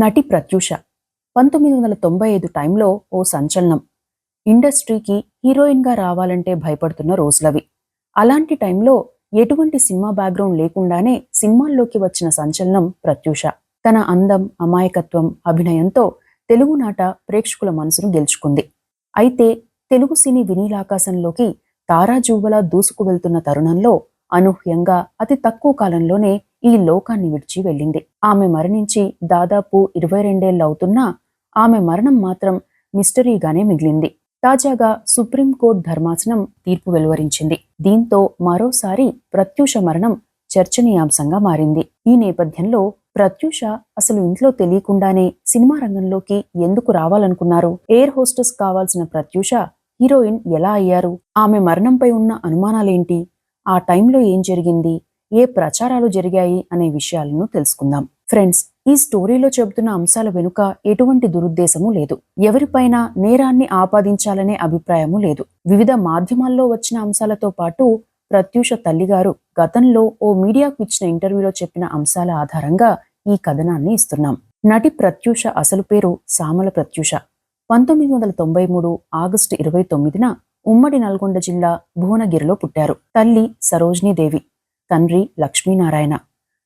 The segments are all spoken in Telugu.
నటి ప్రత్యూష. పంతొమ్మిది వందల తొంభై ఐదు టైంలో ఓ సంచలనం. ఇండస్ట్రీకి హీరోయిన్గా రావాలంటే భయపడుతున్న రోజులవి. అలాంటి టైంలో ఎటువంటి సినిమా బ్యాక్గ్రౌండ్ లేకుండానే సినిమాల్లోకి వచ్చిన సంచలనం ప్రత్యూష. తన అందం అమాయకత్వం అభినయంతో తెలుగునాట ప్రేక్షకుల మనసును గెలుచుకుంది. అయితే తెలుగు సినీ వినీలాకాశంలోకి తారాజువ్వలా దూసుకు వెళ్తున్న తరుణంలో అనూహ్యంగా అతి తక్కువ కాలంలోనే ఈ లోకాన్ని విడిచి వెళ్ళింది. ఆమె మరణించి దాదాపు ఇరవై రెండేళ్ళు అవుతున్నా ఆమె మరణం మాత్రం మిస్టరీగానే మిగిలింది. తాజాగా సుప్రీంకోర్టు ధర్మాసనం తీర్పు వెలువరించింది. దీంతో మరోసారి ప్రత్యూష మరణం చర్చనీయాంశంగా మారింది. ఈ నేపథ్యంలో ప్రత్యూష అసలు ఇంట్లో తెలియకుండానే సినిమా రంగంలోకి ఎందుకు రావాలనుకున్నారు? ఎయిర్ హోస్టెస్ కావాల్సిన ప్రత్యూష హీరోయిన్ ఎలా అయ్యారు? ఆమె మరణంపై ఉన్న అనుమానాలేంటి? ఆ టైంలో ఏం జరిగింది? ఏ ప్రచారాలు జరిగాయి అనే విషయాలను తెలుసుకుందాం. ఫ్రెండ్స్ ఈ స్టోరీలో చెబుతున్న అంశాల వెనుక ఎటువంటి దురుద్దేశము లేదు. ఎవరిపైన నేరాన్ని ఆపాదించాలనే అభిప్రాయము లేదు. వివిధ మాధ్యమాల్లో వచ్చిన అంశాలతో పాటు ప్రత్యూష తల్లిగారు గతంలో ఓ మీడియాకు ఇచ్చిన ఇంటర్వ్యూలో చెప్పిన అంశాల ఆధారంగా ఈ కథనాన్ని ఇస్తున్నాం. నటి ప్రత్యూష అసలు పేరు సామల ప్రత్యూష. పంతొమ్మిది వందల తొంభై మూడు ఆగస్టు ఇరవై తొమ్మిదిన ఉమ్మడి నల్గొండ జిల్లా భువనగిరిలో పుట్టారు. తల్లి సరోజినీదేవి తండ్రి లక్ష్మీనారాయణ.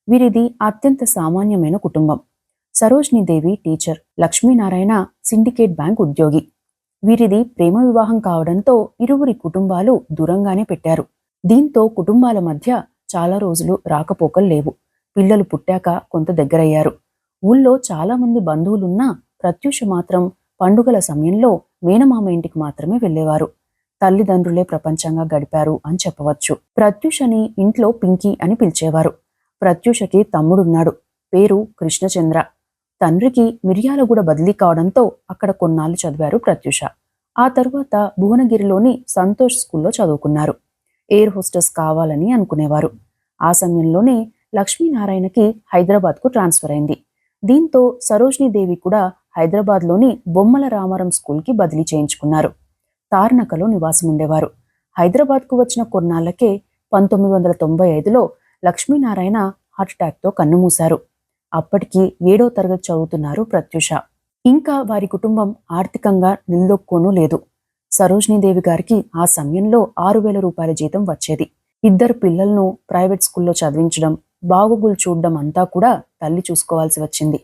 వీరిది అత్యంత సామాన్యమైన కుటుంబం. Sarojini Devi teacher Lakshminarayana syndicate bank ఉద్యోగి. వీరిది ప్రేమ వివాహం కావడంతో ఇరువురి కుటుంబాలు దూరంగానే పెట్టారు. దీంతో కుటుంబాల మధ్య చాలా రోజులు రాకపోకలు లేవు. పిల్లలు పుట్టాక కొంత దగ్గరయ్యారు. ఊళ్ళో చాలా మంది బంధువులున్నా ప్రత్యూష మాత్రం పండుగల సమయంలో మేనమామ ఇంటికి మాత్రమే వెళ్ళేవారు. తల్లిదండ్రులే ప్రపంచంగా గడిపారు అని చెప్పవచ్చు. ప్రత్యూషని ఇంట్లో పింకీ అని పిలిచేవారు. ప్రత్యూషకి తమ్ముడున్నాడు. పేరు కృష్ణచంద్ర. తండ్రికి మిర్యాలగూడ బదిలీ కావడంతో అక్కడ కొన్నాళ్ళు చదివారు ప్రత్యూష. ఆ తరువాత భువనగిరిలోని సంతోష్ స్కూల్లో చదువుకున్నారు. ఎయిర్ హోస్టెస్ కావాలని అనుకునేవారు. ఆ సమయంలోనే లక్ష్మీనారాయణకి హైదరాబాద్కు ట్రాన్స్ఫర్ అయింది. దీంతో సరోజినీదేవి కూడా హైదరాబాద్లోని బొమ్మల రామారం స్కూల్కి బదిలీ చేయించుకున్నారు. తార్నకలో నివాసం ఉండేవారు హైదరాబాద్కు వచ్చిన కొన్నాళ్ళకే పంతొమ్మిది వందల తొంభై ఐదులో లక్ష్మీనారాయణ హార్ట్అటాక్తో కన్నుమూశారు. అప్పటికి ఏడో తరగతి చదువుతున్నారు ప్రత్యూష. ఇంకా వారి కుటుంబం ఆర్థికంగా నిలదొక్కోనూ లేదు. సరోజినీదేవి గారికి ఆ సమయంలో ఆరు వేల రూపాయల జీతం వచ్చేది. ఇద్దరు పిల్లలను ప్రైవేట్ స్కూల్లో చదివించడం బాగోగులు చూడడం అంతా కూడా తల్లి చూసుకోవాల్సి వచ్చింది.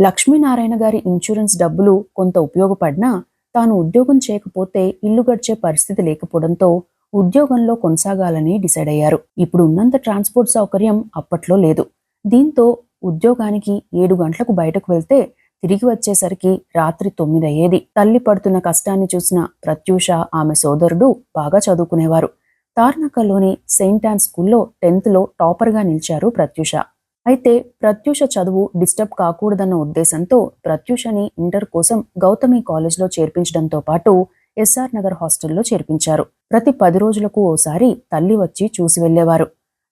లక్ష్మీనారాయణ గారి ఇన్సూరెన్స్ డబ్బులు కొంత ఉపయోగపడినా తాను ఉద్యోగం చేయకపోతే ఇల్లు గడిచే పరిస్థితి లేకపోవడంతో ఉద్యోగంలో కొనసాగాలని డిసైడ్ అయ్యారు. ఇప్పుడు ఉన్నంత ట్రాన్స్పోర్ట్ సౌకర్యం అప్పట్లో లేదు. దీంతో ఉద్యోగానికి ఏడు గంటలకు బయటకు వెళ్తే తిరిగి వచ్చేసరికి రాత్రి తొమ్మిది అయ్యేది. తల్లి పడుతున్న కష్టాన్ని చూసిన ప్రత్యూష ఆమె సోదరుడు బాగా చదువుకునేవారు. తార్నకల్లోని సెయింట్ ఆన్ స్కూల్లో టెన్త్లో టాపర్గా నిలిచారు ప్రత్యూష. అయితే ప్రత్యూష చదువు డిస్టర్బ్ కాకూడదన్న ఉద్దేశంతో ప్రత్యూషని ఇంటర్ కోసం గౌతమి కాలేజ్లో చేర్పించడంతో పాటు ఎస్ఆర్ నగర్ హాస్టల్లో చేర్పించారు. ప్రతి పది రోజులకు ఓసారి తల్లి వచ్చి చూసి వెళ్ళేవారు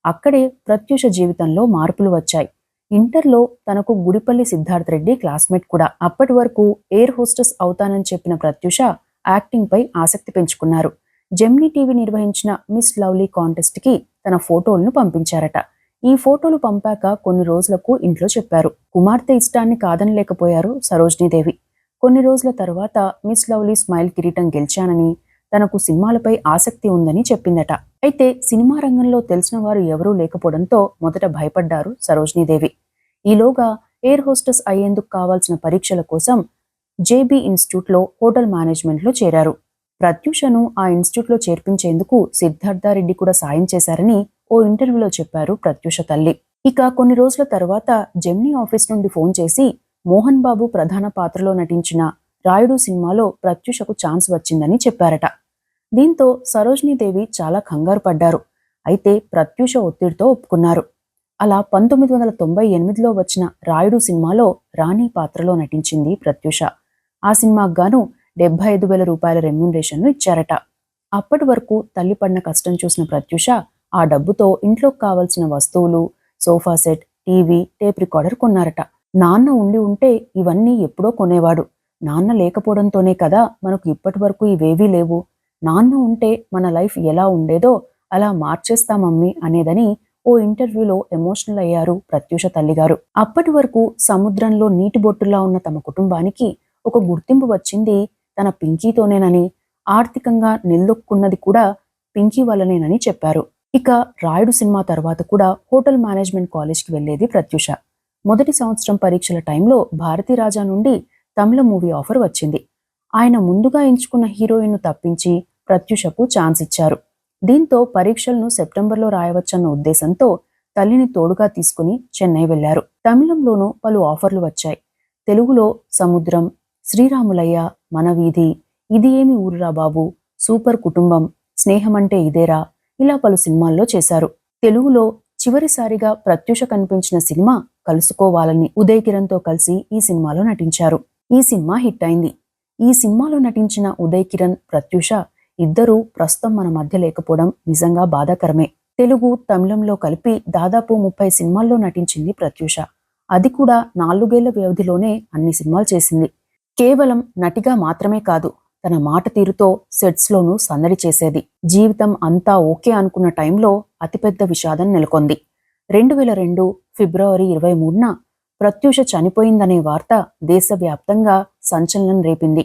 అక్కడే ప్రత్యూష జీవితంలో మార్పులు వచ్చాయి. ఇంటర్లో తనకు గుడిపల్లి సిద్ధార్థ్ రెడ్డి క్లాస్మేట్ కూడా. అప్పటి వరకు ఎయిర్ హోస్టెస్ అవుతానని చెప్పిన ప్రత్యూష యాక్టింగ్పై ఆసక్తి పెంచుకున్నారు. జెమ్నీ టీవీ నిర్వహించిన మిస్ లవ్లీ కాంటెస్ట్కి తన ఫోటోలను పంపించారట. ఈ ఫోటోలు పంపాక కొన్ని రోజులకు ఇంట్లో చెప్పారు. కుమార్తె ఇష్టాన్ని కాదనలేకపోయారు సరోజినీదేవి కొన్ని రోజుల తర్వాత మిస్ లవ్లీ స్మైల్ కిరీటం గెలిచానని తనకు సినిమాలపై ఆసక్తి ఉందని చెప్పిందట. అయితే సినిమా రంగంలో తెలిసిన వారు ఎవరూ లేకపోవడంతో మొదట భయపడ్డారు సరోజినీదేవి ఈలోగా ఎయిర్ హోస్టెస్ అయ్యేందుకు కావాల్సిన పరీక్షల కోసం జేబీ ఇన్స్టిట్యూట్లో హోటల్ మేనేజ్మెంట్లో చేరారు. ప్రత్యూషను ఆ ఇన్స్టిట్యూట్లో చేర్పించేందుకు సిద్ధార్థారెడ్డి కూడా సాయం చేశారని ఓ ఇంటర్వ్యూలో చెప్పారు ప్రత్యూష తల్లి. ఇక కొన్ని రోజుల తర్వాత జెమ్నీ ఆఫీస్ నుండి ఫోన్ చేసి మోహన్ బాబు ప్రధాన పాత్రలో నటించిన రాయుడు సినిమాలో ప్రత్యూషకు ఛాన్స్ వచ్చిందని చెప్పారట. దీంతో సరోజినీదేవి చాలా కంగారు పడ్డారు. అయితే ప్రత్యూష ఒత్తిడితో ఒప్పుకున్నారు. అలా పంతొమ్మిది వందల తొంభై ఎనిమిదిలో వచ్చిన రాయుడు సినిమాలో రాణి పాత్రలో నటించింది ప్రత్యూష. ఆ సినిమాకు గాను డెబ్బై ఐదు వేల రూపాయల రెమ్యునరేషన్ను ఇచ్చారట. అప్పటి వరకు తల్లి పడిన కష్టం చూసిన ప్రత్యూష ఆ డబ్బుతో ఇంట్లోకి కావలసిన వస్తువులు sofa set TV tape recorder కొన్నారట. నాన్న ఉండి ఉంటే ఇవన్నీ ఎప్పుడో కొనేవాడు. నాన్న లేకపోవడంతోనే కదా మనకు ఇప్పటి వరకు ఇవేవీ లేవు. నాన్న ఉంటే మన లైఫ్ ఎలా ఉండేదో అలా మార్చేస్తామమ్మీ అనేదని ఓ ఇంటర్వ్యూలో ఎమోషనల్ అయ్యారు ప్రత్యూష తల్లిగారు. అప్పటి వరకు సముద్రంలో నీటి బొట్టులా ఉన్న తమ కుటుంబానికి ఒక గుర్తింపు వచ్చింది తన పింకీతోనేనని ఆర్థికంగా నిలదొక్కున్నది కూడా పింకీ వల్లనేనని చెప్పారు. ఇక రాయుడు సినిమా తర్వాత కూడా హోటల్ మేనేజ్మెంట్ కాలేజ్కి వెళ్ళేది ప్రత్యూష. మొదటి సంవత్సరం పరీక్షల టైంలో భారతీ రాజా నుండి తమిళ మూవీ ఆఫర్ వచ్చింది. ఆయన ముందుగా ఎంచుకున్న హీరోయిన్ను తప్పించి ప్రత్యూషకు ఛాన్స్ ఇచ్చారు. దీంతో పరీక్షలను సెప్టెంబర్లో రాయవచ్చన్న ఉద్దేశంతో తల్లిని తోడుగా తీసుకుని చెన్నై వెళ్ళారు తమిళంలోనూ పలు ఆఫర్లు వచ్చాయి. తెలుగులో సముద్రం శ్రీరాములయ్య మనవీధి ఇది ఏమి ఊరురా బాబు సూపర్ కుటుంబం స్నేహమంటే ఇదేరా ఇలా పలు సినిమాల్లో చేశారు. తెలుగులో చివరిసారిగా ప్రత్యూష కనిపించిన సినిమా కలుసుకోవాలని ఉదయ్ కిరణ్తో కలిసి ఈ సినిమాలో నటించారు. ఈ సినిమా హిట్ అయింది. ఈ సినిమాలో నటించిన ఉదయ్ కిరణ్ ప్రత్యూష ఇద్దరూ ప్రస్తుతం మన మధ్య లేకపోవడం నిజంగా బాధాకరమే. తెలుగు తమిళంలో కలిపి దాదాపు ముప్పై సినిమాల్లో నటించింది ప్రత్యూష. అది కూడా నాలుగేళ్ళ వ్యవధిలోనే అన్ని సినిమాలు చేసింది. కేవలం నటిగా మాత్రమే కాదు తన మాట తీరుతో సెట్స్లోనూ సందడి చేసేది. జీవితం అంతా ఓకే అనుకున్న టైంలో అతిపెద్ద విషాదం నెలకొంది. రెండు వేల రెండు ఫిబ్రవరి ఇరవై మూడున ప్రత్యూష చనిపోయిందనే వార్త దేశవ్యాప్తంగా సంచలనం రేపింది.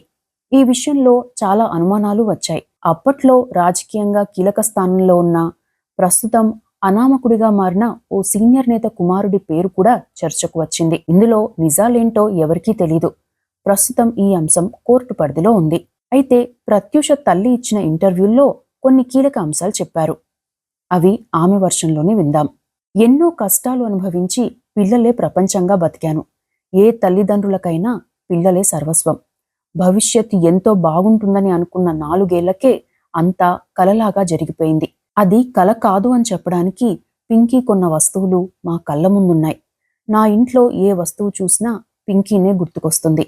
ఈ విషయంలో చాలా అనుమానాలు వచ్చాయి. అప్పట్లో రాజకీయంగా కీలక స్థానంలో ఉన్న ప్రస్తుతం అనామకుడిగా మారిన ఓ సీనియర్ నేత కుమారుడి పేరు కూడా చర్చకు వచ్చింది. ఇందులో నిజాలేంటో ఎవరికీ తెలీదు. ప్రస్తుతం ఈ అంశం కోర్టు పరిధిలో ఉంది. అయితే ప్రత్యూష తల్లి ఇచ్చిన ఇంటర్వ్యూల్లో కొన్ని కీలక అంశాలు చెప్పారు. అవి ఆమె వర్షంలోనే విందాం. ఎన్నో కష్టాలు అనుభవించి పిల్లలే ప్రపంచంగా బతికాను. ఏ తల్లిదండ్రులకైనా పిల్లలే సర్వస్వం. భవిష్యత్తు ఎంతో బాగుంటుందని అనుకున్న నాలుగేళ్ళకే అంతా కలలాగా జరిగిపోయింది. అది కల కాదు అని చెప్పడానికి పింకీ కొన్న వస్తువులు మా కళ్ళ ముందున్నాయి. నా ఇంట్లో ఏ వస్తువు చూసినా పింకీనే గుర్తుకొస్తుంది.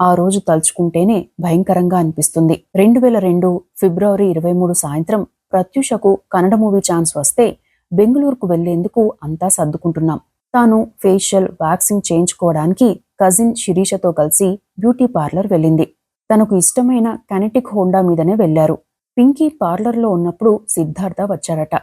ఆ రోజు తలుచుకుంటేనే భయంకరంగా అనిపిస్తుంది. రెండు వేల రెండు ఫిబ్రవరి ఇరవై మూడు సాయంత్రం ప్రత్యూషకు కన్నడ మూవీ ఛాన్స్ వస్తే బెంగళూరుకు వెళ్ళేందుకు అంతా సర్దుకుంటున్నాం. తాను ఫేషియల్ వ్యాక్సింగ్ చేయించుకోవడానికి కజిన్ శిరీషతో కలిసి బ్యూటీ పార్లర్ వెళ్ళింది. తనకు ఇష్టమైన కనెటిక్ హోండా మీదనే వెళ్ళారు పింకీ పార్లర్లో ఉన్నప్పుడు సిద్ధార్థ వచ్చారట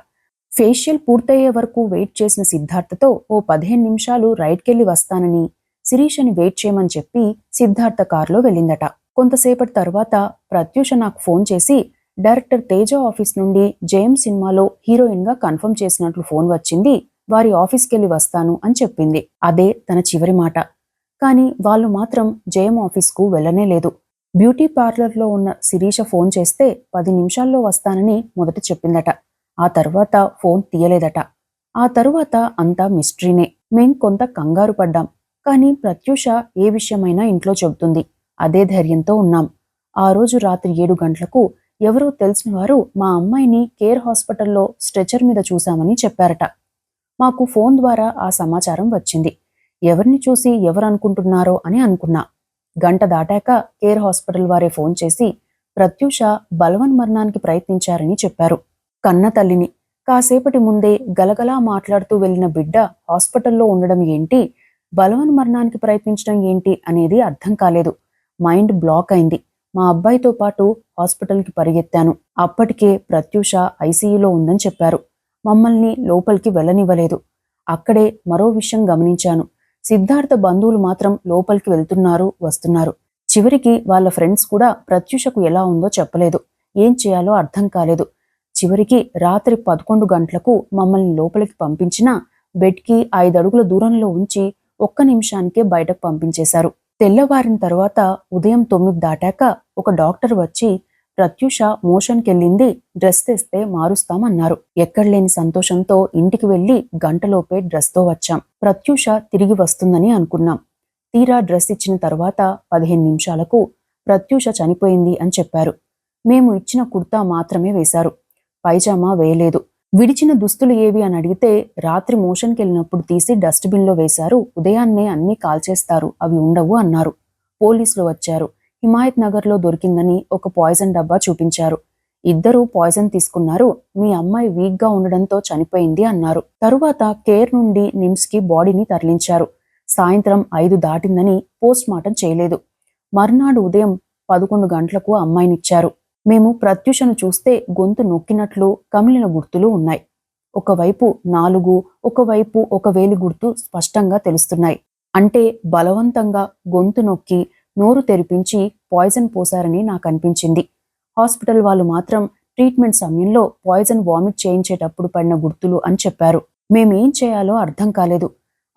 ఫేషియల్ పూర్తయ్యే వరకు వెయిట్ చేసిన సిద్ధార్థతో ఓ పదిహేను నిమిషాలు రైడ్కెళ్ళి వస్తానని శిరీషని వెయిట్ చేయమని చెప్పి సిద్ధార్థ కారులో వెళ్ళిందట. కొంతసేపటి తర్వాత ప్రత్యూష నాకు ఫోన్ చేసి డైరెక్టర్ తేజ ఆఫీస్ నుండి జయం సినిమాలో హీరోయిన్గా కన్ఫర్మ్ చేసినట్లు ఫోన్ వచ్చింది వారి ఆఫీస్కెళ్ళి వస్తాను అని చెప్పింది. అదే తన చివరి మాట. కానీ వాళ్ళు మాత్రం జయం ఆఫీస్కు వెళ్ళనే లేదు. బ్యూటీ పార్లర్లో ఉన్న శిరీష ఫోన్ చేస్తే పది నిమిషాల్లో వస్తానని మొదట చెప్పిందట. ఆ తర్వాత ఫోన్ తీయలేదట. ఆ తరువాత అంతా మిస్టరీనే. మేం కొంత కంగారు పడ్డాం. కానీ ప్రత్యూష ఏ విషయమైనా ఇంట్లో చెబుతుంది. అదే ధైర్యంతో ఉన్నాం. ఆ రోజు రాత్రి ఏడు గంటలకు ఎవరో తెలిసిన వారు మా అమ్మాయిని కేర్ హాస్పిటల్లో స్ట్రెచర్ మీద చూశామని చెప్పారట. మాకు ఫోన్ ద్వారా ఆ సమాచారం వచ్చింది. ఎవరిని చూసి ఎవరు అనుకుంటున్నారో అని అనుకున్నా. గంట దాటాక కేర్ హాస్పిటల్ వారే ఫోన్ చేసి ప్రత్యూష బలవన్ మరణానికి ప్రయత్నించారని చెప్పారు. కన్న తల్లిని కాసేపటి ముందే గలగలా మాట్లాడుతూ వెళ్ళిన బిడ్డ హాస్పిటల్లో ఉండడం ఏంటి? బలవన్ మరణానికి ప్రయత్నించడం ఏంటి అనేది అర్థం కాలేదు. మైండ్ బ్లాక్ అయింది. మా అబ్బాయితో పాటు హాస్పిటల్కి పరిగెత్తాను. అప్పటికే ప్రత్యూష ఐసీయూలో ఉందని చెప్పారు. మమ్మల్ని లోపలికి వెళ్ళనివ్వలేదు. అక్కడే మరో విషయం గమనించాను. సిద్ధార్థ బంధువులు మాత్రం లోపలికి వెళ్తున్నారు వస్తున్నారు. చివరికి వాళ్ళ ఫ్రెండ్స్ కూడా ప్రత్యూషకు ఎలా ఉందో చెప్పలేదు. ఏం చేయాలో అర్థం కాలేదు. చివరికి రాత్రి పదకొండు గంటలకు మమ్మల్ని లోపలికి పంపించినా బెడ్కి ఐదడుగుల దూరంలో ఉంచి ఒక్క నిమిషానికే బయటకు పంపించేశారు. తెల్లవారిన తర్వాత ఉదయం తొమ్మిది దాటాక ఒక డాక్టర్ వచ్చి ప్రత్యూష మోషన్కెళ్ళింది డ్రెస్ తెస్తే మారుస్తామన్నారు. ఎక్కడలేని సంతోషంతో ఇంటికి వెళ్ళి గంటలోపే డ్రెస్తో వచ్చాం. ప్రత్యూష తిరిగి వస్తుందని అనుకున్నాం. తీరా డ్రెస్ ఇచ్చిన తర్వాత పదిహేను నిమిషాలకు ప్రత్యూష చనిపోయింది అని చెప్పారు. మేము ఇచ్చిన కుర్తా మాత్రమే వేశారు. పైజామా వేయలేదు. విడిచిన దుస్తులు ఏవి అని అడిగితే రాత్రి మోషన్కి వెళ్ళినప్పుడు తీసి డస్ట్బిన్లో వేశారు. ఉదయాన్నే అన్నీ కాల్చేస్తారు. అవి ఉండవు అన్నారు. పోలీసులు వచ్చారు. హిమాయత్ నగర్లో దొరికిందని ఒక పాయిజన్ డబ్బా చూపించారు. ఇద్దరూ పాయిజన్ తీసుకున్నారు. మీ అమ్మాయి వీక్గా ఉండడంతో చనిపోయింది అన్నారు. తరువాత కేర్ నుండి నిమ్స్కి బాడీని తరలించారు. సాయంత్రం ఐదు దాటిందని పోస్ట్ మార్టం చేయలేదు. మర్నాడు ఉదయం పదకొండు గంటలకు అమ్మాయినిచ్చారు. మేము ప్రత్యూషను చూస్తే గొంతు నొక్కినట్లు కమిలిన గుర్తులు ఉన్నాయి. ఒకవైపు నాలుగు ఒకవైపు ఒక వేలి గుర్తు స్పష్టంగా తెలుస్తున్నాయి. అంటే బలవంతంగా గొంతు నొక్కి నోరు తెరిపించి పాయిజన్ పోశారని నాకు అనిపించింది హాస్పిటల్ వాళ్ళు మాత్రం ట్రీట్మెంట్ సమయంలో పాయిజన్ వామిట్ చేయించేటప్పుడు పడిన గుర్తులు అని చెప్పారు. మేమేం చేయాలో అర్థం కాలేదు.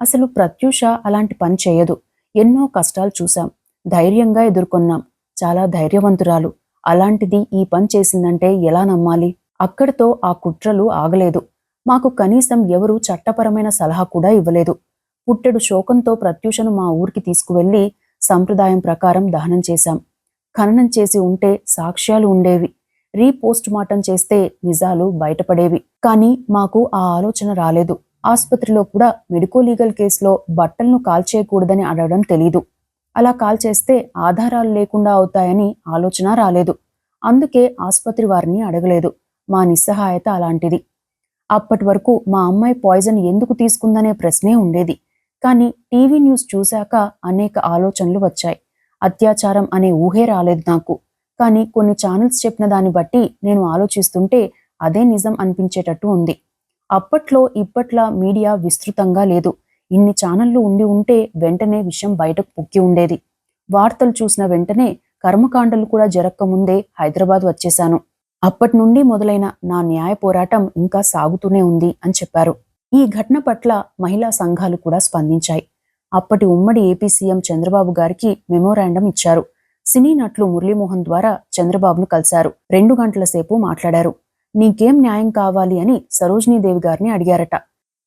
అసలు ప్రత్యూష అలాంటి పని చేయదు. ఎన్నో కష్టాలు చూశాం. ధైర్యంగా ఎదుర్కొన్నాం. చాలా ధైర్యవంతురాలు. అలాంటిది ఈ పని చేసిందంటే ఎలా నమ్మాలి? అక్కడితో ఆ కుట్రలు ఆగలేదు. మాకు కనీసం ఎవరూ చట్టపరమైన సలహా కూడా ఇవ్వలేదు. పుట్టెడు శోకంతో ప్రత్యూషను మా ఊరికి తీసుకువెళ్ళి సంప్రదాయం ప్రకారం దహనం చేశాం. ఖననం చేసి ఉంటే సాక్ష్యాలు ఉండేవి. రీపోస్ట్ మార్టం చేస్తే నిజాలు బయటపడేవి. కానీ మాకు ఆ ఆలోచన రాలేదు. ఆసుపత్రిలో కూడా మెడికో లీగల్ కేసులో బట్టలను కాల్చేయకూడదని అడగడం తెలీదు. అలా కాల్చేస్తే ఆధారాలు లేకుండా అవుతాయని ఆలోచన రాలేదు. అందుకే ఆసుపత్రి వారిని అడగలేదు. మా నిస్సహాయత అలాంటిది. అప్పటి వరకు మా అమ్మాయి పాయిజన్ ఎందుకు తీసుకుందనే ప్రశ్నే ఉండేది. కానీ టీవీ న్యూస్ చూశాక అనేక ఆలోచనలు వచ్చాయి. అత్యాచారం అనే ఊహే రాలేదు నాకు. కానీ కొన్ని ఛానల్స్ చెప్పిన దాన్ని బట్టి నేను ఆలోచిస్తుంటే అదే నిజం అనిపించేటట్టు ఉంది. అప్పట్లో ఇప్పట్లా మీడియా విస్తృతంగా లేదు. ఇన్ని ఛానళ్ళు ఉండి ఉంటే వెంటనే విషయం బయటకు పొక్కి ఉండేది. వార్తలు చూసిన వెంటనే కర్మకాండలు కూడా జరక్కముందే హైదరాబాద్ వచ్చేశాను. అప్పటి నుండి మొదలైన నా న్యాయ పోరాటం ఇంకా సాగుతూనే ఉంది అని చెప్పారు. ఈ ఘటన పట్ల మహిళా సంఘాలు కూడా స్పందించాయి. అప్పటి ఉమ్మడి ఏపీ సీఎం చంద్రబాబు గారికి మెమోరాండం ఇచ్చారు. సినీ నటులు మురళీమోహన్ ద్వారా చంద్రబాబును కలిశారు. రెండు గంటల సేపు మాట్లాడారు. నీకేం న్యాయం కావాలి అని సరోజినీదేవి గారిని అడిగారట.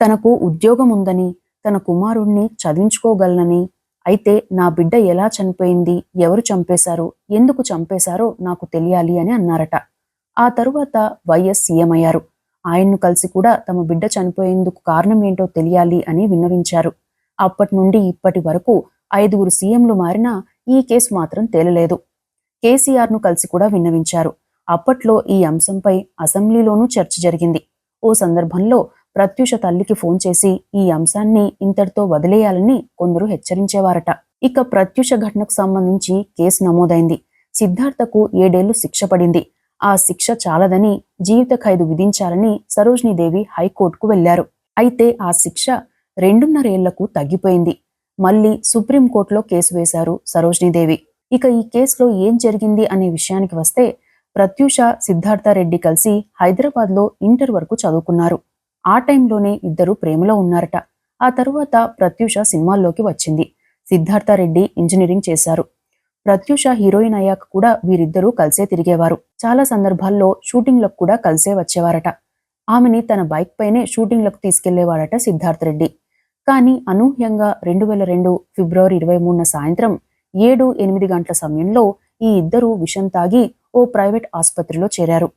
తనకు ఉద్యోగం ఉందని తన కుమారుణ్ణి చదివించుకోగలనని. అయితే నా బిడ్డ ఎలా చనిపోయింది? ఎవరు చంపేశారో? ఎందుకు చంపేశారో నాకు తెలియాలి అని అన్నారట. ఆ తరువాత వైఎస్ సీఎం అయ్యారు. ఆయన్ను కలిసి కూడా తమ బిడ్డ చనిపోయేందుకు కారణం ఏంటో తెలియాలి అని విన్నవించారు. అప్పటి నుండి ఇప్పటి వరకు ఐదుగురు సీఎంలు మారినా ఈ కేసు మాత్రం తేలలేదు. కేసీఆర్ను కలిసి కూడా విన్నవించారు. అప్పట్లో ఈ అంశంపై అసెంబ్లీలోనూ చర్చ జరిగింది. ఓ సందర్భంలో ప్రత్యూష తల్లికి ఫోన్ చేసి ఈ అంశాన్ని ఇంతటితో వదిలేయాలని కొందరు హెచ్చరించేవారట. ఇక ప్రత్యూష ఘటనకు సంబంధించి కేసు నమోదైంది. సిద్ధార్థకు ఏడేళ్ళు శిక్ష పడింది. ఆ శిక్ష చాలదని జీవిత ఖైదు విధించాలని సరోజినీదేవి హైకోర్టుకు వెళ్ళారు అయితే ఆ శిక్ష రెండున్నరేళ్ళకు తగ్గిపోయింది. మళ్ళీ సుప్రీంకోర్టులో కేసు వేశారు సరోజినీదేవి ఇక ఈ కేసులో ఏం జరిగింది అనే విషయానికి వస్తే ప్రత్యూష సిద్ధార్థ రెడ్డి కలిసి హైదరాబాద్లో ఇంటర్ వరకు చదువుకున్నారు. ఆ టైంలోనే ఇద్దరు ప్రేమలో ఉన్నారట. ఆ తరువాత ప్రత్యూష సినిమాల్లోకి వచ్చింది. సిద్ధార్థరెడ్డి ఇంజనీరింగ్ చేశారు. ప్రత్యూష హీరోయిన్ అయ్యాక కూడా వీరిద్దరూ కలిసే తిరిగేవారు. చాలా సందర్భాల్లో షూటింగ్లకు కూడా కలిసే వచ్చేవారట. ఆమెని తన బైక్ పైనే షూటింగ్లకు తీసుకెళ్ళేవాడట సిద్ధార్థ రెడ్డి. కానీ అనూహ్యంగా రెండు వేల రెండు ఫిబ్రవరి ఇరవై మూడున సాయంత్రం ఏడు ఎనిమిది గంటల సమయంలో ఈ ఇద్దరూ విషం తాగి ఓ ప్రైవేట్ ఆసుపత్రిలో చేరారు.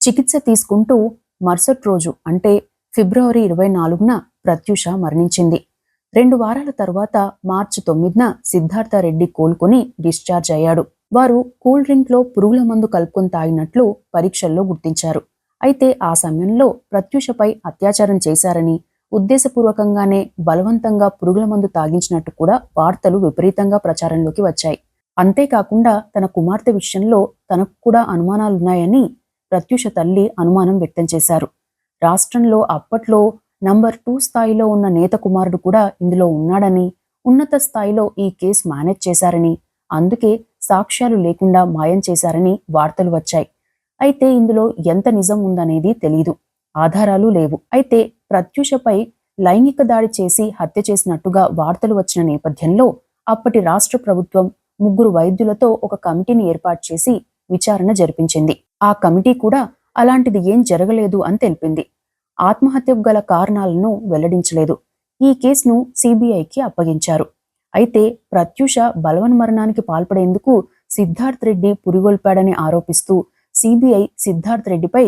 చికిత్స తీసుకుంటూ మరుసటి రోజు అంటే ఫిబ్రవరి ఇరవై నాలుగున ప్రత్యూష మరణించింది. రెండు వారాల తర్వాత మార్చి తొమ్మిదిన సిద్ధార్థ రెడ్డి కోలుకుని డిశ్చార్జ్ అయ్యాడు. వారు కూల్ డ్రింక్లో పురుగుల మందు కలుపుకొని తాగినట్లు పరీక్షల్లో గుర్తించారు. అయితే ఆ సమయంలో ప్రత్యూషపై అత్యాచారం చేశారని ఉద్దేశపూర్వకంగానే బలవంతంగా పురుగుల మందు తాగించినట్టు కూడా వార్తలు విపరీతంగా ప్రచారంలోకి వచ్చాయి. అంతేకాకుండా తన కుమార్తె విషయంలో తనకు కూడా అనుమానాలున్నాయని ప్రత్యూష తల్లి అనుమానం వ్యక్తం చేశారు. రాష్ట్రంలో అప్పట్లో నంబర్ టూ స్థాయిలో ఉన్న నేత కుమారుడు కూడా ఇందులో ఉన్నాడని ఉన్నత స్థాయిలో ఈ కేసు మేనేజ్ చేశారని అందుకే సాక్ష్యాలు లేకుండా మాయం చేశారని వార్తలు వచ్చాయి. అయితే ఇందులో ఎంత నిజం ఉందనేది తెలీదు ఆధారాలు లేవు. అయితే ప్రత్యూషపై లైంగిక దాడి చేసి హత్య చేసినట్టుగా వార్తలు వచ్చిన నేపథ్యంలో అప్పటి రాష్ట్ర ప్రభుత్వం ముగ్గురు వైద్యులతో ఒక కమిటీని ఏర్పాటు చేసి విచారణ జరిపించింది. ఆ కమిటీ కూడా అలాంటిది ఏం జరగలేదు అని తెలిపింది. ఆత్మహత్యకు గల కారణాలను వెల్లడించలేదు. ఈ కేసును సిబిఐకి అప్పగించారు. అయితే ప్రత్యూష బలవన్మరణానికి పాల్పడేందుకు సిద్ధార్థ్ రెడ్డి పురిగొల్పాడని ఆరోపిస్తూ సిబిఐ సిద్ధార్థ్ రెడ్డిపై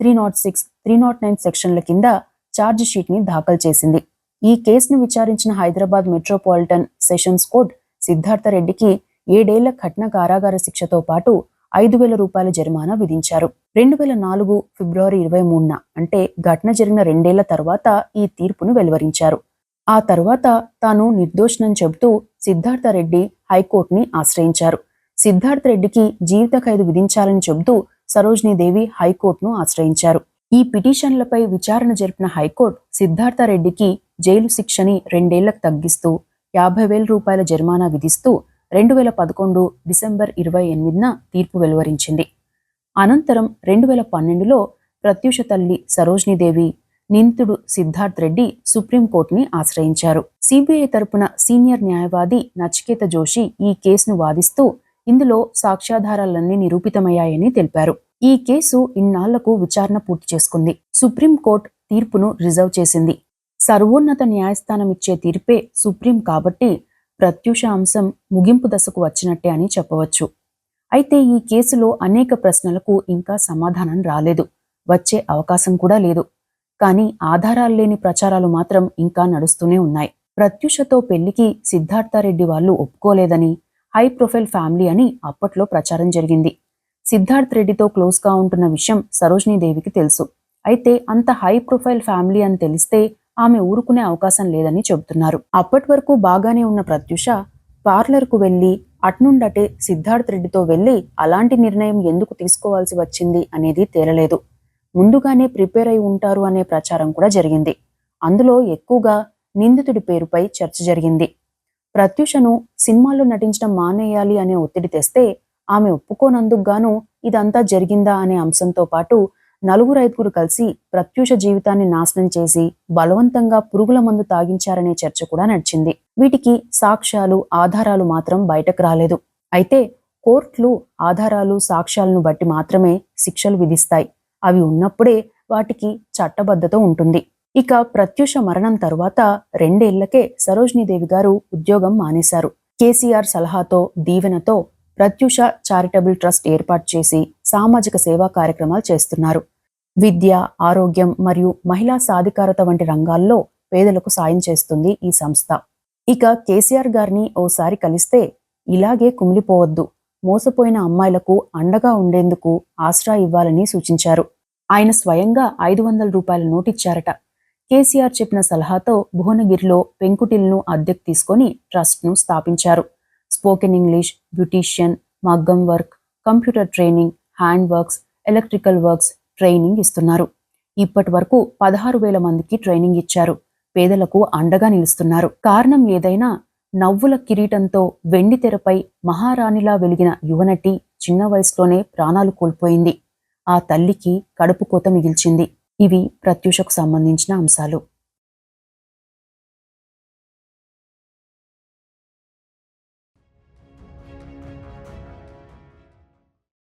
three nought six three nought nine సెక్షన్ల కింద ఛార్జ్ షీట్ని దాఖలు చేసింది. ఈ కేసును విచారించిన Hyderabad metropolitan sessions court Siddhartha రెడ్డికి ఏడేళ్ళ కఠిన కారాగార శిక్షతో పాటు ఐదు వేల రూపాయల జరిమానా విధించారు. రెండు వేల నాలుగు ఫిబ్రవరి ఇరవై మూడున అంటే ఘటన జరిగిన రెండేళ్ళ తర్వాత ఈ తీర్పును వెలువరించారు. ఆ తర్వాత తాను నిర్దోషనని చెబుతూ సిద్ధార్థ రెడ్డి హైకోర్టుని ఆశ్రయించారు. సిద్ధార్థ రెడ్డికి జీవిత ఖైదు విధించాలని చెబుతూ సరోజినీదేవి హైకోర్టును ఆశ్రయించారు. ఈ పిటిషన్లపై విచారణ జరిపిన హైకోర్టు సిద్ధార్థ రెడ్డికి జైలు శిక్షని రెండేళ్ళకు తగ్గిస్తూ యాభై వేల రూపాయల జరిమానా విధిస్తూ రెండు వేల పదకొండు డిసెంబర్ ఇరవై ఎనిమిదిన తీర్పు వెలువరించింది. అనంతరం రెండు వేల పన్నెండులో ప్రత్యూష తల్లి సరోజినీదేవి నిందితుడు సిద్ధార్థ్ రెడ్డి సుప్రీంకోర్టుని ఆశ్రయించారు. సిబిఐ తరపున సీనియర్ న్యాయవాది నచికేత జోషి ఈ కేసును వాదిస్తూ ఇందులో సాక్ష్యాధారాలన్నీ నిరూపితమయ్యాయని తెలిపారు. ఈ కేసు ఇన్నాళ్ళకు విచారణ పూర్తి చేసుకుంది. సుప్రీంకోర్టు తీర్పును రిజర్వ్ చేసింది. సర్వోన్నత న్యాయస్థానం ఇచ్చే తీర్పే సుప్రీం కాబట్టి ప్రత్యూష అంశం ముగింపు దశకు వచ్చినట్టే అని చెప్పవచ్చు. అయితే ఈ కేసులో అనేక ప్రశ్నలకు ఇంకా సమాధానం రాలేదు. వచ్చే అవకాశం కూడా లేదు. కానీ ఆధారాలు లేని ప్రచారాలు మాత్రం ఇంకా నడుస్తూనే ఉన్నాయి. ప్రత్యూషతో పెళ్ళికి సిద్ధార్థారెడ్డి వాళ్ళు ఒప్పుకోలేదని హై ప్రొఫైల్ ఫ్యామిలీ అని అప్పట్లో ప్రచారం జరిగింది. సిద్ధార్థ్ రెడ్డితో క్లోజ్గా ఉంటున్న విషయం సరోజినీదేవికి తెలుసు. అయితే అంత హై ప్రొఫైల్ ఫ్యామిలీ అని తెలిస్తే ఆమె ఊరుకునే అవకాశం లేదని చెబుతున్నారు. అప్పటి వరకు బాగానే ఉన్న ప్రత్యూష పార్లర్కు వెళ్ళి అట్నుండటే సిద్ధార్థ్ రెడ్డితో వెళ్ళి అలాంటి నిర్ణయం ఎందుకు తీసుకోవాల్సి వచ్చింది అనేది తేలలేదు. ముందుగానే ప్రిపేర్ అయి ఉంటారు అనే ప్రచారం కూడా జరిగింది. అందులో ఎక్కువగా నిందితుడి పేరుపై చర్చ జరిగింది. ప్రత్యూషను సినిమాల్లో నటించడం మానేయాలి అనే ఒత్తిడి తెస్తే ఆమె ఒప్పుకోనందుకు గాను ఇదంతా జరిగిందా అనే అంశంతో పాటు నలుగురు ఐదుగురు కలిసి ప్రత్యూష జీవితాన్ని నాశనం చేసి బలవంతంగా పురుగుల మందు తాగించారనే చర్చ కూడా నడిచింది. వీటికి సాక్ష్యాలు ఆధారాలు మాత్రం బయటకు రాలేదు. అయితే కోర్టులు ఆధారాలు సాక్ష్యాలను బట్టి మాత్రమే శిక్షలు విధిస్తాయి. అవి ఉన్నప్పుడే వాటికి చట్టబద్ధత ఉంటుంది. ఇక ప్రత్యూష మరణం తరువాత రెండేళ్ళకే సరోజినీదేవి గారు ఉద్యోగం మానేశారు. కేసీఆర్ సలహాతో దీవెనతో ప్రత్యూష చారిటబుల్ ట్రస్ట్ ఏర్పాటు చేసి సామాజిక సేవా కార్యక్రమాలు చేస్తున్నారు. విద్య ఆరోగ్యం మరియు మహిళా సాధికారత వంటి రంగాల్లో పేదలకు సాయం చేస్తుంది ఈ సంస్థ. ఇక కేసీఆర్ గారిని ఓసారి కలిస్తే ఇలాగే కుమిలిపోవద్దు. మోసపోయిన అమ్మాయిలకు అండగా ఉండేందుకు ఆసరా ఇవ్వాలని సూచించారు. ఆయన స్వయంగా ఐదు వందల రూపాయల నోటిచ్చారట. కేసీఆర్ చెప్పిన సలహాతో భువనగిరిలో పెంకుటిల్ను అద్దెకు తీసుకొని ట్రస్ట్ను స్థాపించారు. స్పోకెన్ ఇంగ్లీష్ బ్యూటీషియన్ మగ్గం work computer training hand works electrical works training ఇస్తున్నారు. ఇప్పటి వరకు పదహారు వేల మందికి ట్రైనింగ్ ఇచ్చారు. పేదలకు అండగా నిలుస్తున్నారు. కారణం ఏదైనా నవ్వుల కిరీటంతో వెండి తెరపై మహారాణిలా వెలిగిన యువనటి చిన్న వయసులోనే ప్రాణాలు కోల్పోయింది. ఆ తల్లికి కడుపు కోత మిగిల్చింది. ఇవి ప్రత్యూషకు సంబంధించిన అంశాలు.